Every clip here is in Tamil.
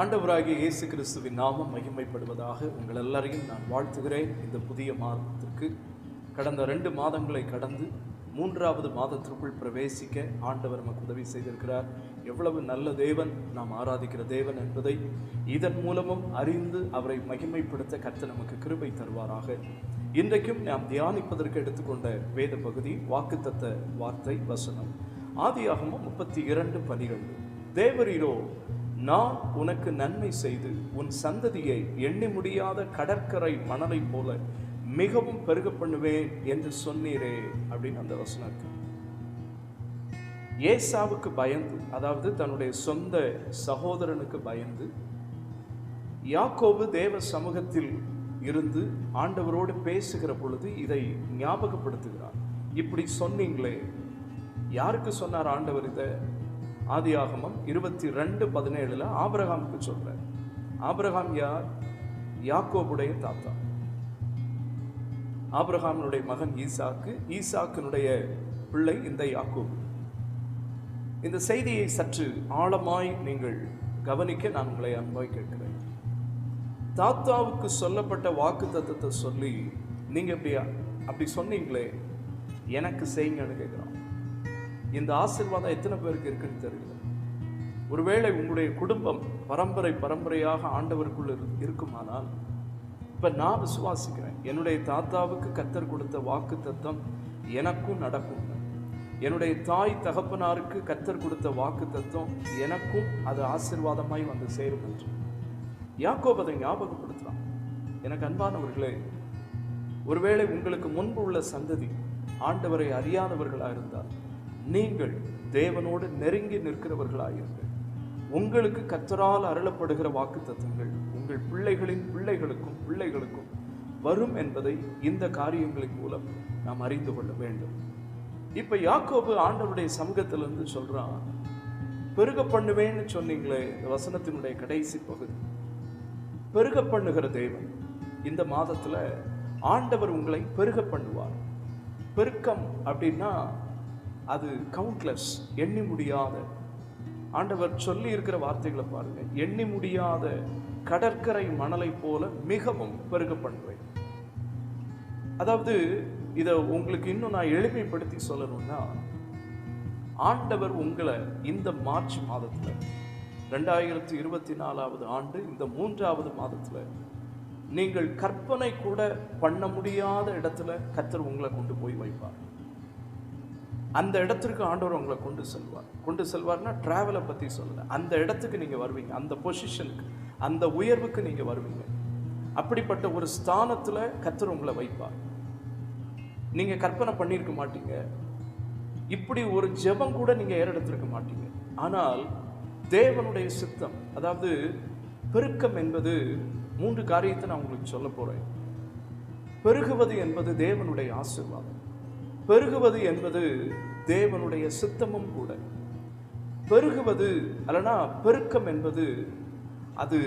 ஆண்டவராகிய இயேசு கிறிஸ்துவின் நாமம் மகிமைப்படுவதாக உங்கள் எல்லாரையும் நான் வாழ்த்துகிறேன். இந்த புதிய மாதத்திற்கு கடந்த ரெண்டு மாதங்களை கடந்து மூன்றாவது மாதத்திற்குள் பிரவேசிக்க ஆண்டவர் நமக்கு உதவி செய்திருக்கிறார். எவ்வளவு நல்ல தேவன் நாம் ஆராதிக்கிற தேவன் என்பதை இதன் மூலமும் அறிந்து அவரை மகிமைப்படுத்த கர்த்தர் நமக்கு கிருபை தருவாராக. இன்றைக்கும் நாம் தியானிப்பதற்கு எடுத்துக்கொண்ட வேத பகுதி வாக்குத்தத்த வார்த்தை வசனம். ஆதியாகமும் முப்பத்தி இரண்டு பனிரெண்டு. தேவரீரோ நான் உனக்கு நன்மை செய்து உன் சந்ததியை எண்ணி முடியாத கடற்கரை மணலை போல மிகவும் பெருக பண்ணுவேன் என்று சொன்னீரே அப்படின்னு அந்த வசனம் இருக்கு. ஏசாவுக்கு பயந்து அதாவது தன்னுடைய சொந்த சகோதரனுக்கு பயந்து யாக்கோபு தேவ சமூகத்தில் இருந்து ஆண்டவரோடு பேசுகிற பொழுது இதை ஞாபகப்படுத்துகிறார். இப்படி சொன்னீங்களே யாருக்கு சொன்னார் ஆண்டவர் இதை? ஆதியாகமம் இருபத்தி ரெண்டு பதினேழுல ஆபிரகாமுக்கு சொல்கிறார் ஆபிரகாம் யார்? யாக்கோபுடைய தாத்தா. ஆபிரகாமினுடைய மகன் ஈசாக்கு ஈசாக்கினுடைய பிள்ளை இந்த யாக்கோபு. இந்த செய்தியை சற்று ஆழமாய் நீங்கள் கவனிக்க நான் உங்களை அன்பாய் கேட்கிறேன். தாத்தாவுக்கு சொல்லப்பட்ட வாக்கு தத்துவத்தை சொல்லி நீங்கள் இப்படி அப்படி சொன்னீங்களே எனக்கு செய்யுங்கன்னு கேட்குறான். இந்த ஆசீர்வாதம் எத்தனை பேருக்கு இருக்குன்னு தெரியல ஒருவேளை உங்களுடைய குடும்பம் பரம்பரை பரம்பரையாக ஆண்டவருக்குள் இரு- இருக்குமானால் இப்போ நான் விசுவாசிக்கிறேன். என்னுடைய தாத்தாவுக்கு கத்தர் கொடுத்த வாக்கு தத்தம் எனக்கும் நடக்கும். என்னுடைய தாய் தகப்பனாருக்கு கத்தர் கொடுத்த வாக்கு தத்துவம் எனக்கும் அது ஆசீர்வாதமாய் வந்து சேரும் என்று. யாக்கோப் அதை ஞாபகப்படுத்தலாம் எனக்கு அன்பானவர்களே ஒருவேளை உங்களுக்கு முன்பு உள்ள சந்ததி ஆண்டவரை அறியாதவர்களாக இருந்தால் நீங்கள் தேவனோடு நெருங்கி நிற்கிறவர்களாயிருங்கள். உங்களுக்கு கத்தரால் அருளப்படுகிற வாக்கு தத்துவங்கள் உங்கள் பிள்ளைகளின் பிள்ளைகளுக்கும் பிள்ளைகளுக்கும் வரும் என்பதை இந்த காரியங்களின் மூலம் நாம் அறிந்து கொள்ள வேண்டும். இப்போ யாக்கோபு ஆண்டவருடைய சமூகத்திலிருந்து சொல்கிறான் பெருக பண்ணுவேன்னு சொன்னீங்களே இந்த வசனத்தினுடைய கடைசி பகுதி. பெருக பண்ணுகிற தெய்வம் இந்த மாதத்தில் ஆண்டவர் உங்களை பெருக பண்ணுவார். பெருக்கம் அப்படின்னா அது கவுண்ட்லெஸ் எண்ணி முடியாத. ஆண்டவர் சொல்லி இருக்கிற வார்த்தைகளை பாருங்க. எண்ணி முடியாத கடற்கரை மணலை போல மிகவும் பெருக பண்ணுவேன் அதாவது இதை உங்களுக்கு இன்னும் நான் எளிமைப்படுத்தி சொல்லணும்னா ஆண்டவர் உங்களை இந்த மார்ச் மாதத்தில் ரெண்டாயிரத்தி இருபத்தி நாலாவது ஆண்டு இந்த மூன்றாவது மாதத்துல நீங்கள் கற்பனை கூட பண்ண முடியாத இடத்துல கத்தர் உங்களை கொண்டு போய் வைப்பார். அந்த இடத்திற்கு ஆண்டவர் உங்களை கொண்டு செல்வார். கொண்டு செல்வார்னா ட்ராவலை பற்றி சொல்லலை அந்த இடத்துக்கு நீங்கள் வருவீங்க. அந்த பொசிஷனுக்கு அந்த உயர்வுக்கு நீங்கள் வருவீங்க. அப்படிப்பட்ட ஒரு ஸ்தானத்தில் கத்தர் உங்களை வைப்பார். நீங்கள் கற்பனை பண்ணியிருக்க மாட்டீங்க. இப்படி ஒரு ஜெபம் கூட நீங்கள் ஏறெடுத்திருக்க மாட்டீங்க. ஆனால் தேவனுடைய சித்தம் அதாவது பெருக்கம் என்பது மூன்று காரியத்தை நான் உங்களுக்கு சொல்ல போகிறேன் பெருகுவது என்பது தேவனுடைய ஆசீர்வாதம். பெருகுவது என்பது தேவனுடைய சித்தமும் கூட. பெருகுவது அல்லனா பெருக்கம் என்பது அது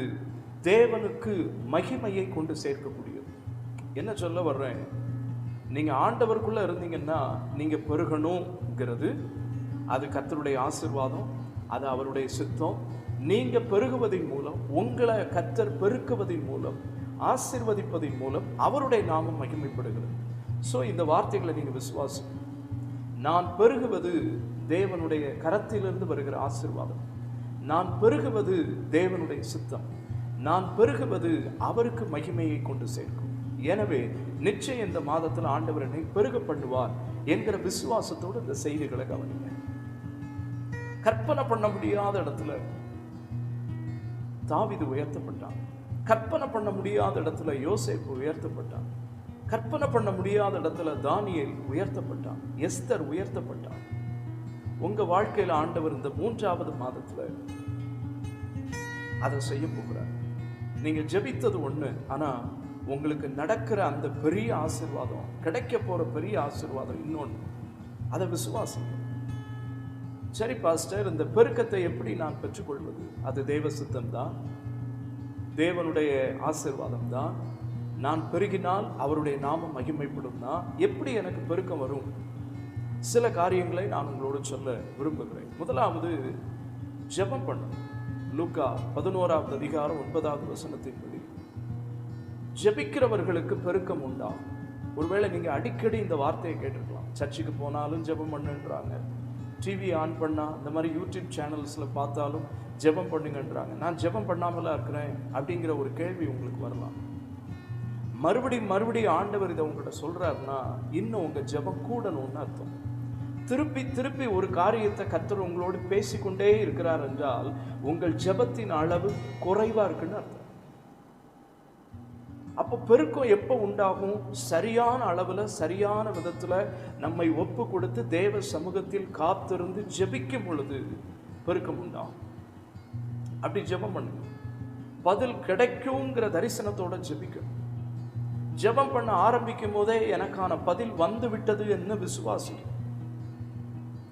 தேவனுக்கு மகிமையை கொண்டு சேர்க்கக்கூடியது. என்ன சொல்ல வர்றேன்? நீங்கள் ஆண்டவருக்குள்ளே இருந்தீங்கன்னா நீங்கள் பெருகணுங்கிறது அது கர்த்தருடைய ஆசீர்வாதம் அது அவருடைய சித்தம். நீங்கள் பெருகுவதன் மூலம் உங்களை கர்த்தர் பெருக்குவதன் மூலம் ஆசிர்வதிப்பதன் மூலம் அவருடைய நாமம் மகிமைப்படுகிறது. ஸோ இந்த வார்த்தைகளை நீங்கள் விசுவாசி நான் பெருகுவது தேவனுடைய கரத்திலிருந்து வருகிற ஆசீர்வாதம். நான் பெருகுவது தேவனுடைய சித்தம். நான் பெருகுவது அவருக்கு மகிமையை கொண்டு சேர்க்கும். எனவே நிச்சயம் இந்த மாதத்தில் ஆண்டவர் என்னை பெருக பண்ணுவார் என்கிற விசுவாசத்தோடு இந்த செய்திகளை கவனிங்க. கற்பனை பண்ண முடியாத இடத்துல தாவிது உயர்த்தப்பட்டான். கற்பனை பண்ண முடியாத இடத்துல யோசிப்பு உயர்த்தப்பட்டான். கற்பனை பண்ண முடியாத இடத்துல தானியல் உயர்த்தப்பட்டான் எஸ்தர் உயர்த்தப்பட்டான். உங்க வாழ்க்கையில ஆண்டவர் இந்த மூன்றாவது மாதத்துல அதை செய்ய போகிறார். நீங்க ஜெபித்தது ஒண்ணு ஆனா உங்களுக்கு நடக்கிற அந்த பெரிய ஆசீர்வாதம் கிடைக்க போற பெரிய ஆசிர்வாதம் இன்னொன்று அதை விசுவாசம் சரி பாஸ்டர் இந்த பெருக்கத்தை எப்படி நான் பெற்றுக்கொள்வது? அது தேவ சித்தம் தான் தேவனுடைய ஆசிர்வாதம் தான் நான் பெருகினால் அவருடைய நாமம் மகிமைப்படும் தான் எப்படி எனக்கு பெருக்கம் வரும்? சில காரியங்களை நான் உங்களோடு சொல்ல விரும்புகிறேன். முதலாவது ஜெபம் பண்ணணும். லூக்கா பதினோராவது அதிகாரம் ஒன்பதாவது வசனத்தின்படி ஜெபிக்கிறவர்களுக்கு பெருக்கம் உண்டாகும் ஒருவேளை நீங்கள் அடிக்கடி இந்த வார்த்தையை கேட்டிருக்கலாம். சர்ச்சுக்கு போனாலும் ஜெபம் பண்ணுன்றாங்க. டிவி ஆன் பண்ணால் இந்த மாதிரி யூடியூப் சேனல்ஸில் பார்த்தாலும் ஜெபம் பண்ணுங்கன்றாங்க. நான் ஜெபம் பண்ணாமலா இருக்கிறேன் அப்படிங்கிற ஒரு கேள்வி உங்களுக்கு வரலாம். மறுபடியும் மறுபடியும் ஆண்டவர் இதை உங்கள்கிட்ட சொல்கிறாருன்னா இன்னும் உங்கள் ஜபம் கூடணும்னு அர்த்தம். திருப்பி திருப்பி ஒரு காரியத்தை கத்தர் உங்களோடு பேசிக்கொண்டே இருக்கிறார் என்றால் உங்கள் ஜெபத்தின் அளவு குறைவாக இருக்குன்னு அர்த்தம். அப்போ பெருக்கம் எப்போ உண்டாகும்? சரியான அளவில் சரியான விதத்தில் நம்மை ஒப்பு கொடுத்து தேவ சமூகத்தில் காத்திருந்து ஜெபிக்கும் பொழுது பெருக்கம் உண்டாகும். அப்படி ஜெபம் பண்ணுங்க. பதில் கிடைக்குங்கிற தரிசனத்தோட ஜெபிக்கணும். ஜெபம் பண்ண ஆரம்பிக்கும் போதே எனக்கான பதில் வந்து விட்டது என்ன விசுவாசி.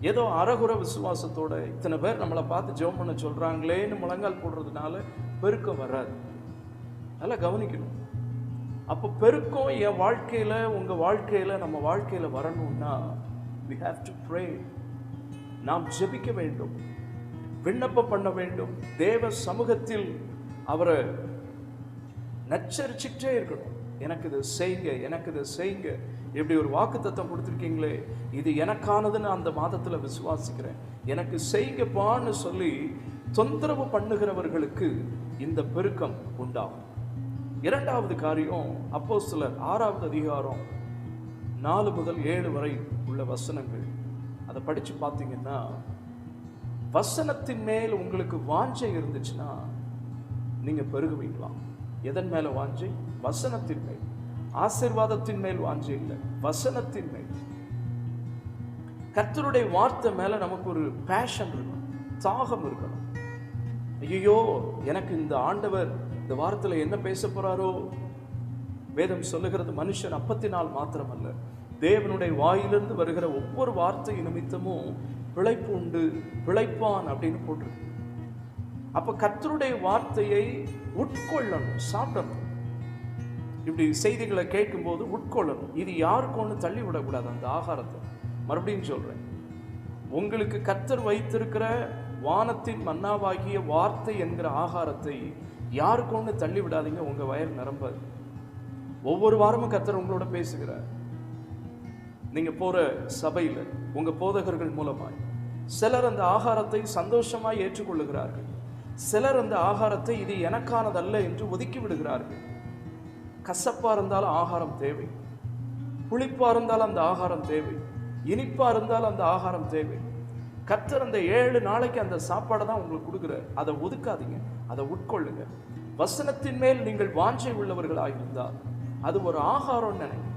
ஏதோ அறகுற விசுவாசத்தோட இத்தனை பேர் நம்மளை பார்த்து ஜெபம் பண்ண சொல்கிறாங்களேன்னு முழங்கால் போடுறதுனால பெருக்கம் வராது. நல்லா கவனிக்கணும். அப்போ பெருக்கம் என் வாழ்க்கையில் உங்கள் வாழ்க்கையில் நம்ம வாழ்க்கையில் வரணும்னா வி ஹாவ் டு ப்ரே நாம் ஜெபிக்க வேண்டும். விண்ணப்பம் பண்ண வேண்டும். தேவ சமூகத்தில் அவரை நச்சரிச்சுட்டே இருக்கணும். எனக்கு இது செய்யுங்க எனக்கு இது செய்யுங்க இப்படி ஒரு வாக்கு தத்தம் கொடுத்துருக்கீங்களே இது எனக்கானதுன்னு அந்த மாதத்துல விசுவாசிக்கிறேன். எனக்கு செய்யுங்கப்பான்னு சொல்லி தொந்தரவு பண்ணுகிறவர்களுக்கு இந்த பெருக்கம் உண்டாகும். இரண்டாவது காரியம் அப்போ சிலர் ஆறாவது அதிகாரம் நாலு முதல் ஏழு வரை உள்ள வசனங்கள். அதை படிச்சு பார்த்தீங்கன்னா வசனத்தின் மேல் உங்களுக்கு வாஞ்சை இருந்துச்சுன்னா நீங்க பெருகுவீங்களாம். எதன் மேல வாஞ்சை? வசனத்தின் மேல் ஆசீர்வாதத்தின் மேல் வாஞ்சி இல்லை. வசனத்தின் மேல். கர்த்தருடைய வார்த்தை மேல நமக்கு ஒரு பேஷன் இருக்கணும் தாகம் இருக்கணும். ஐயோ எனக்கு இந்த ஆண்டவர் இந்த வாரத்தில் என்ன பேச போறாரோ? வேதம் சொல்லுகிறது மனுஷன் அப்பத்தினால் மாத்திரமல்ல. தேவனுடைய வாயிலிருந்து வருகிற ஒவ்வொரு வார்த்தை நிமித்தமும் பிழைப்பு உண்டு பிழைப்பான் அப்படின்னு போட்டிருக்கு. அப்போ கர்த்தருடைய வார்த்தையை உட்கொள்ளணும் சாப்பிடணும். இப்படி செய்திகளை கேட்கும்போது உட்கொள்ளணும். இது யாருக்கு ஒன்று தள்ளிவிடக்கூடாது அந்த ஆகாரத்தை. மறுபடியும் சொல்கிறேன் உங்களுக்கு கத்தர் வைத்திருக்கிற வானத்தின் மன்னாவாகிய வார்த்தை என்கிற ஆகாரத்தை யாருக்கு ஒன்று தள்ளி விடாதீங்க வயல் நிரம்பாது. ஒவ்வொரு வாரமும் கத்தர் உங்களோட பேசுகிறார். நீங்கள் போகிற சபையில் உங்கள் போதகர்கள் மூலமாய். சிலர் அந்த ஆகாரத்தை சந்தோஷமாக ஏற்றுக்கொள்ளுகிறார்கள். சிலர் அந்த ஆகாரத்தை இது எனக்கானதல்ல என்று ஒதுக்கி விடுகிறார்கள். கசப்பாக இருந்தாலும் ஆகாரம் தேவை. புளிப்பாக இருந்தாலும் அந்த ஆகாரம் தேவை. இனிப்பாக இருந்தாலும் அந்த ஆகாரம் தேவை. கத்தர் அந்த ஏழு நாளைக்கு அந்த சாப்பாடை தான் உங்களுக்கு கொடுக்குற அதை ஒதுக்காதீங்க. அதை உட்கொள்ளுங்க. வசனத்தின் மேல் நீங்கள் வாஞ்சை உள்ளவர்களாக இருந்தால் அது ஒரு ஆகாரம் நினைங்க.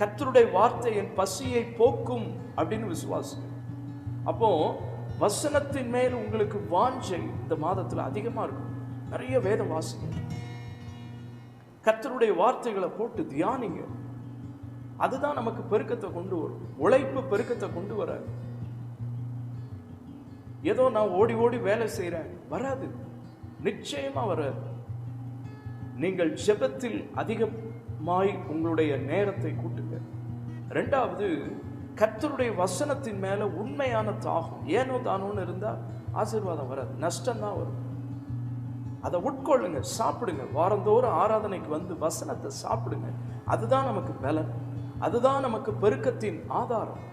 கத்தருடைய வார்த்தை என் பசியை போக்கும் அப்படின்னு விசுவாசம் அப்போ வசனத்தின் மேல் உங்களுக்கு வாஞ்சை இந்த மாதத்தில் அதிகமாக இருக்கும். நிறைய வேதம் வாசிங்க. கர்த்தருடைய வார்த்தைகளை போட்டு தியானிங்க. அதுதான் நமக்கு பெருக்கத்தை கொண்டு வரும். உழைப்பு பெருக்கத்தை கொண்டு வர. ஏதோ நான் ஓடி ஓடி வேலை செய்கிறேன் வராது. நிச்சயமாக வராது. நீங்கள் ஜெபத்தில் அதிகமாய் உங்களுடைய நேரத்தை கூட்டுங்க. ரெண்டாவது கர்த்தருடைய வசனத்தின் மேலே உண்மையான தாகம். ஏனோ தானோன்னு இருந்தால் ஆசீர்வாதம் வராது. நஷ்டம் தான் வரும். அதை உட்கொள்ளுங்க சாப்பிடுங்க. வாரந்தோறும் ஆராதனைக்கு வந்து வசனத்தை சாப்பிடுங்க. அதுதான் நமக்கு பலன். அதுதான் நமக்கு பெருக்கத்தின் ஆதாரம்.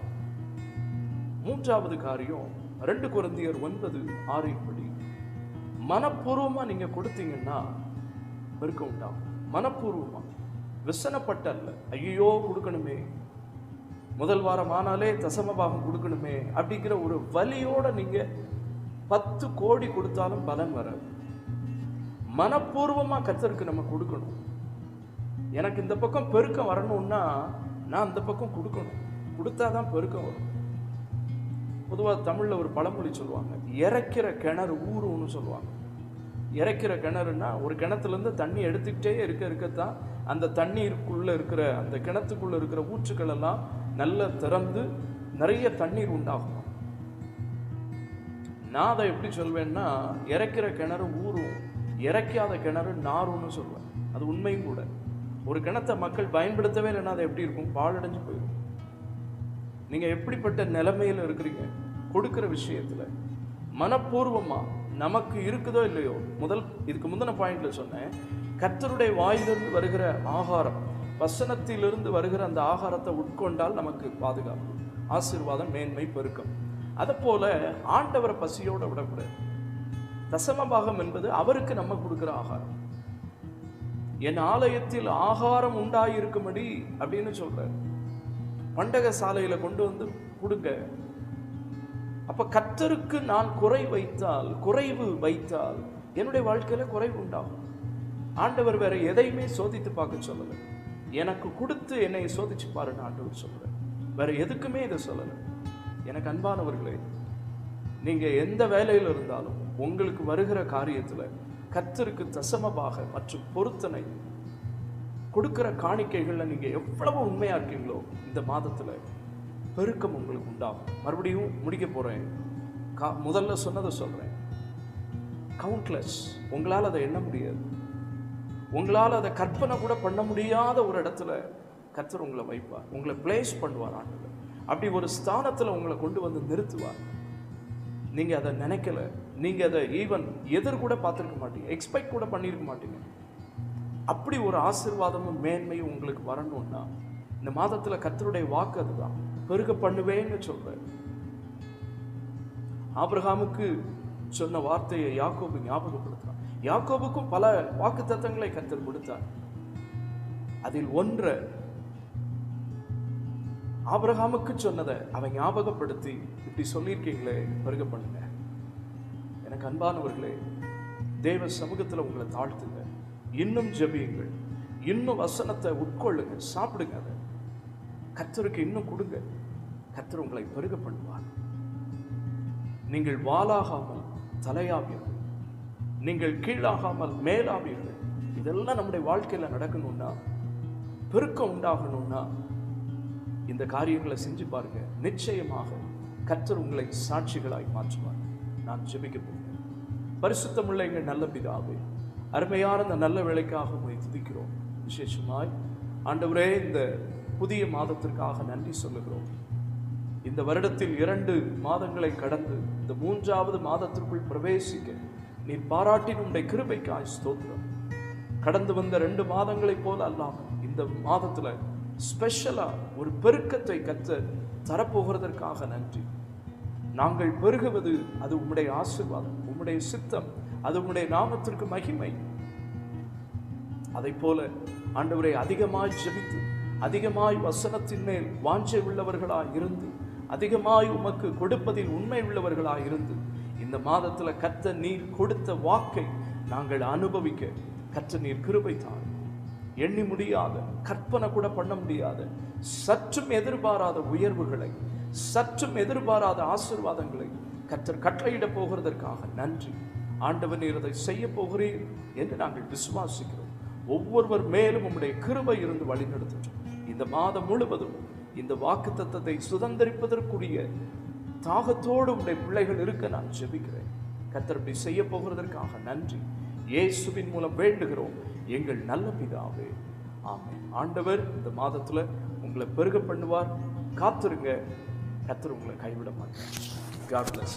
மூன்றாவது காரியம் ரெண்டு குழந்தையர் ஒன்பது ஆறின்படி. மனப்பூர்வமாக நீங்கள் கொடுத்தீங்கன்னா பெருக்கம் உண்டாகும். மனப்பூர்வமாக விசனப்பட்ட அல்ல ஐயோ கொடுக்கணுமே. முதல் வாரம் ஆனாலே தசமபாகம் கொடுக்கணுமே அப்படிங்கிற ஒரு வலியோட நீங்கள் பத்து கோடி கொடுத்தாலும் பலன் வராது. மனப்பூர்வமாக கத்தருக்கு நம்ம கொடுக்கணும். எனக்கு இந்த பக்கம் பெருக்கம் வரணும்னா நான் அந்த பக்கம் கொடுக்கணும். கொடுத்தா தான் பெருக்கம் வரும். பொதுவாக தமிழில் ஒரு பழமொழி சொல்லுவாங்க இறக்கிற கிணறு ஊறும்னு சொல்லுவாங்க. இறக்கிற கிணறுனா ஒரு கிணத்துலேருந்து தண்ணி எடுத்துக்கிட்டே இருக்க இருக்கத்தான் அந்த தண்ணீருக்குள்ளே இருக்கிற அந்த கிணத்துக்குள்ளே இருக்கிற ஊற்றுக்கள் எல்லாம் நல்லா திறந்து நிறைய தண்ணீர் உண்டாகும். நான் அதை எப்படி சொல்வேன்னா இறக்கிற கிணறு ஊறும். இறைக்காத கிணறு நாருன்னு சொல்லுவேன் அது உண்மையும் கூட. ஒரு கிணத்தை மக்கள் பயன்படுத்தவே இல்லைன்னா அது எப்படி இருக்கும்? பாழடைஞ்சு போயிடும். நீங்கள் எப்படிப்பட்ட நிலைமையில் இருக்கிறீங்க? கொடுக்குற விஷயத்தில் மனப்பூர்வமாக நமக்கு இருக்குதோ இல்லையோ? முதல் இதுக்கு முந்தின பாயிண்டில் சொன்னேன். கத்தருடைய வாயிலிருந்து வருகிற ஆகாரம் வசனத்திலிருந்து வருகிற அந்த ஆகாரத்தை உட்கொண்டால் நமக்கு பாதுகாப்பு ஆசீர்வாதம் மேன்மை பெருக்கம். அதை போல் ஆண்டவரை பசியோடு விடக்கூடாது. தசமபாகம் என்பது அவருக்கு நம்ம கொடுக்குற ஆகாரம். என் ஆலயத்தில் ஆகாரம் உண்டாயிருக்கும்படி அப்படின்னு சொல்றாரு. பண்டக சாலையில கொண்டு வந்து கொடுங்க. அப்ப கத்தருக்கு நான் குறை வைத்தால் குறைவு வைத்தால் என்னுடைய வாழ்க்கையில குறைவு உண்டாகும். ஆண்டவர் வேற எதையுமே சோதித்து பார்க்க சொல்லல. எனக்கு கொடுத்து என்னை சோதிச்சு பாருன்னு ஆண்டவர் சொல்றார். வேற எதுக்குமே இதை சொல்லல. எனக்கு அன்பானவர்களே நீங்க எந்த வேலையில் இருந்தாலும் உங்களுக்கு வருகிற காரியத்துல கர்த்தருக்கு தசமபாக மற்றும் பொருத்தனை கொடுக்குற காணிக்கைகள்ல நீங்கள் எவ்வளவு உண்மையா இருக்கீங்களோ இந்த மாதத்துல பெருக்கம் உங்களுக்கு உண்டாகும். மறுபடியும் முடிக்க போறேன். கா- முதல்ல சொன்னதை சொல்கிறேன் கவுண்ட்லெஸ் உங்களால் அதை எண்ண முடியாது. உங்களால் அதை கற்பனை கூட பண்ண முடியாத ஒரு இடத்துல கத்தர் உங்களை வைப்பார். உங்களை பிளேஸ் பண்ணுவார் ஆண்டவர். அப்படி ஒரு ஸ்தானத்தில் உங்களை கொண்டு வந்து நிறுத்துவார். நீங்கள் அதை நினைக்கல. நீங்கள் அதை ஈவன் எதிர் கூட பார்த்துருக்க மாட்டீங்க. எக்ஸ்பெக்ட் கூட பண்ணியிருக்க மாட்டீங்க. அப்படி ஒரு ஆசீர்வாதமும் மேன்மையும் உங்களுக்கு வரணும்னா இந்த மாதத்தில் கத்தருடைய வாக்கு அதுதான். பெருக பண்ணுவேன்னு சொல்றேன் ஆபிரகாமுக்கு சொன்ன வார்த்தையை யாக்கோபு ஞாபகப்படுத்துறான். யாக்கோபுக்கும் பல வாக்குத்தத்தங்களை கத்தர் கொடுத்தார். அதில் ஒன்றை ஆபிரகாமுக்கு சொன்னதை அவன் ஞாபகப்படுத்தி இப்படி சொல்லியிருக்கீங்களே வருக பண்ணுங்க. எனக்கு அன்பானவர்களே தேவ சமூகத்தில் உங்களை தாழ்த்துங்க. இன்னும் ஜெபியுங்கள். இன்னும் வசனத்தை உட்கொள்ளுங்க சாப்பிடுங்க அதை. கத்தருக்கு இன்னும் கொடுங்க. கத்தர் உங்களை பெருக பண்ணுவார். நீங்கள் வாலாகாமல் தலையாவீர்கள் நீங்கள் கீழாகாமல் மேலாவீர்கள் இதெல்லாம் நம்முடைய வாழ்க்கையில் நடக்கணும்னா பெருக்கம் உண்டாகணும்னா இந்த காரியங்களை செஞ்சு பாருங்க. நிச்சயமாக கர்த்தர் உங்களை சாட்சிகளாய் மாற்றுவார். நான் ஜெபிக்க போகிறேன். பரிசுத்தமுள்ள எங்கள் நல்ல பிதாவே அருமையான இந்த நல்ல வேலைக்காக உங்களை துதிக்கிறோம். விசேஷமாய் ஆண்டவரே இந்த புதிய மாதத்திற்காக நன்றி சொல்லுகிறோம். இந்த வருடத்தில் இரண்டு மாதங்களை கடந்து இந்த மூன்றாவது மாதத்திற்குள் பிரவேசிக்க நீ பாராட்டின் உடைய கிருபைக்காய் ஸ்தோத்திரம். கடந்து வந்த ரெண்டு மாதங்களைப் போல அல்லாமல் இந்த மாதத்தில் ஸ்பெஷலாக ஒரு பெருக்கத்தை கத்த தரப்போகிறதற்காக நன்றி. நாங்கள் பெருகுவது அது உம்முடைய ஆசீர்வாதம் உம்முடைய சித்தம் அது உம்முடைய நாமத்திற்கு மகிமை. அதைப் போல ஆண்டவரை அதிகமாய் ஜெபித்து அதிகமாய் வசனத்தின் மேல் வாஞ்சை உள்ளவர்களாக இருந்து அதிகமாய் உமக்கு கொடுப்பதில் உண்மை உள்ளவர்களாக இருந்து இந்த மாதத்தில் கத்த நீர் கொடுத்த வாக்கை நாங்கள் அனுபவிக்க கத்த நீர் கிருபை தான் எண்ணி முடியாத கற்பனை கூட பண்ண முடியாத சற்றும் எதிர்பாராத உயர்வுகளை சற்றும் எதிர்பாராத ஆசீர்வாதங்களை கர்த்தர் கட்டளையிட போகிறதற்காக நன்றி. ஆண்டவன் இதை செய்ய போகிறீர் என்று நாங்கள் விசுவாசிக்கிறோம். ஒவ்வொருவர் மேலும் உம்முடைய கிருபை இருந்து வழிநடத்துகிறோம் இந்த மாதம் முழுவதும் இந்த வாக்கு தத்தத்தை சுதந்திரிப்பதற்குரிய தாகத்தோடு உடைய பிள்ளைகள் இருக்க நான் ஜெபிக்கிறேன். கத்தர் இப்படி செய்ய போகிறதற்காக நன்றி. இயேசுவின் மூலம் வேண்டுகிறோம். எங்கள் நல்ல பிதாவே. ஆமென். ஆண்டவர் இந்த மாதத்தில் உங்களை பெருக பண்ணுவார். காத்திருங்க. கத்துரு உங்களை கைவிட மாட்டார். God plus